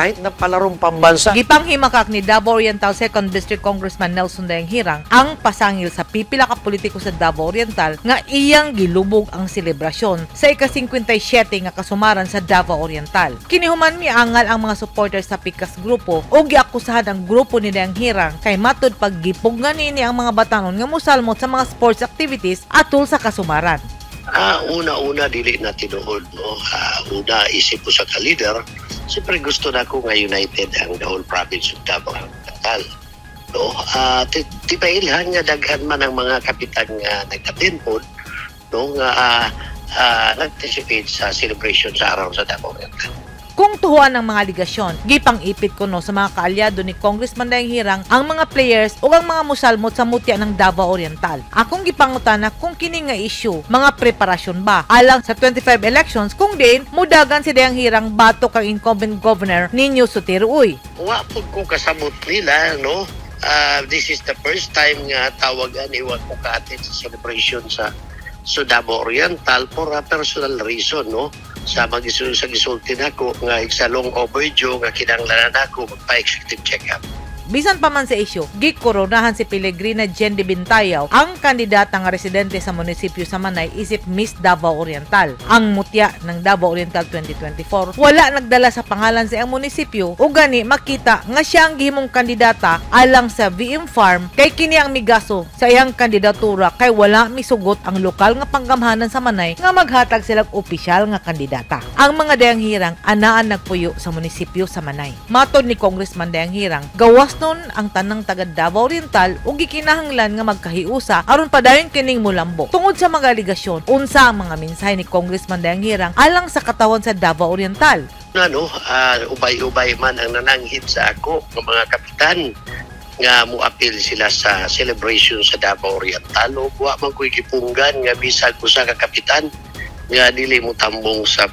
kahit na palarong pambansa. Gipang himakak ni Davao Oriental 2nd District Congressman Nelson Dayang Hirang ang pasangil sa pipila ka politiko sa Davao Oriental nga iyang gilubog ang selebrasyon sa ika-57 nga kasumaran sa Davao Oriental. Kinihuman miangal ang mga supporters sa Pikas Grupo o giakusahan ang grupo ni Dayang Hirang kay matud paggipugngan nini ang mga batanon nga musalmot sa mga sports activities atol sa kasumaran. Ah, una-una dili na tinuod no. Ah, una isip ko sa ka-leader, siyempre gusto na ko nga united ang whole province of Davao Natal. No, ah ti ti pailhan nga daghan man ang mga kapitan nga nag-attend pod no nga ah, ah, nag-participate sa celebration sa araw sa Davao Natal. Kung tuhuan ng mga ligasyon, gipang ipit ko no sa mga kaalyado ni Congressman Dayang Hirang ang mga players o ang mga musalmot sa mutya ng Davao Oriental. Akong gipangutana kung kini nga issue, mga preparasyon ba alang sa 25 elections kung din mudagan si Dayang Hirang bato kang incumbent governor ninyo Sutiruoy. Wa pud ko kasabot nila no. Ah, this is the first time nga tawagan iwan ko ka sa celebration sa sa Davao Oriental for a personal reason no sa magisul sa gisulti nako nga iksalong overdue nga kinahanglanan nako magpa-executive check-up. Bisan pa man sa issue, gikoronahan si Pelegrina Jen Bintayaw ang kandidata nga residente sa munisipyo sa Manay isip Miss Davao Oriental. Ang mutya ng Davao Oriental 2024 wala nagdala sa pangalan sa iyang munisipyo o gani makita nga siya ang gihimong kandidata alang sa VM Farm kay kini ang migaso sa iyang kandidatura kay wala misugot ang lokal nga panggamhanan sa Manay nga maghatag silang opisyal nga kandidata. Ang mga dayang hirang anaan nagpuyo sa munisipyo sa Manay. Matod ni Congressman Dayang Hirang, gawas nun ang tanang taga Davao Oriental ug gikinahanglan nga magkahiusa aron padayon kining mulambo. Tungod sa mga aligasyon, unsa ang mga mensahe ni Congressman Dayang Hirang alang sa katawan sa Davao Oriental? Ano, ah, ubay-ubay man ang nananghid sa ako ng mga kapitan nga muapil sila sa celebration sa Davao Oriental o wa man ko'y gipunggan nga bisag usa ka kapitan nga dili mo tambong sa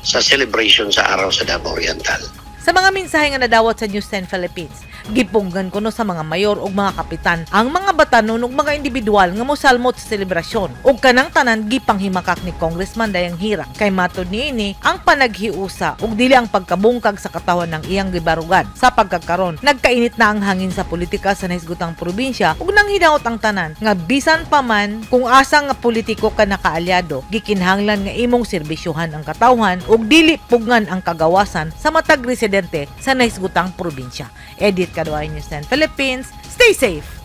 sa celebration sa araw sa Davao Oriental. Sa mga mensahe nga nadawat sa News 10 Philippines, gipunggan ko no sa mga mayor ug mga kapitan ang mga batanon ug mga individual nga mosalmot sa selebrasyon. Ug kanang tanan gipanghimakak ni Congressman Dayang Hirang. Kay matod niini ang panaghiusa ug dili ang pagkabungkag sa katawan ng iyang gibarugan. Sa pagkakaron nagkainit na ang hangin sa politika sa nahisgutang probinsya ug nang hinaot ang tanan. Nga bisan pa man kung asa nga politiko ka nakaalyado gikinhanglan nga imong serbisyohan ang katawhan ug dili pugngan ang kagawasan sa matag residente sa nahisgutang probinsya. Edit Kaduay News 10 Philippines. Stay safe